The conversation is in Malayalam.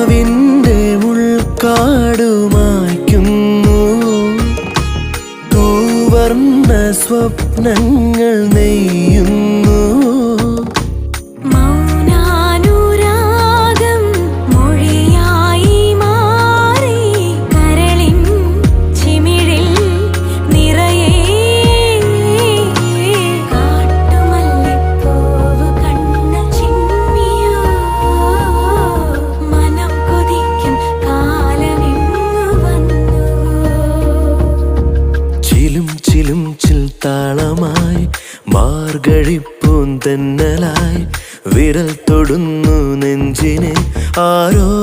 കിനാവിന്റെ ഉൾക്കാടുമായ്ക്കുന്നു തൂവർണ സ്വപ്നങ്ങൾ നെയ്യുന്നു. താളമായി മാർഗഴിപ്പൂന്തന്നലായി വിരൽ തൊടുന്നു നെഞ്ചിനെ. ആരോ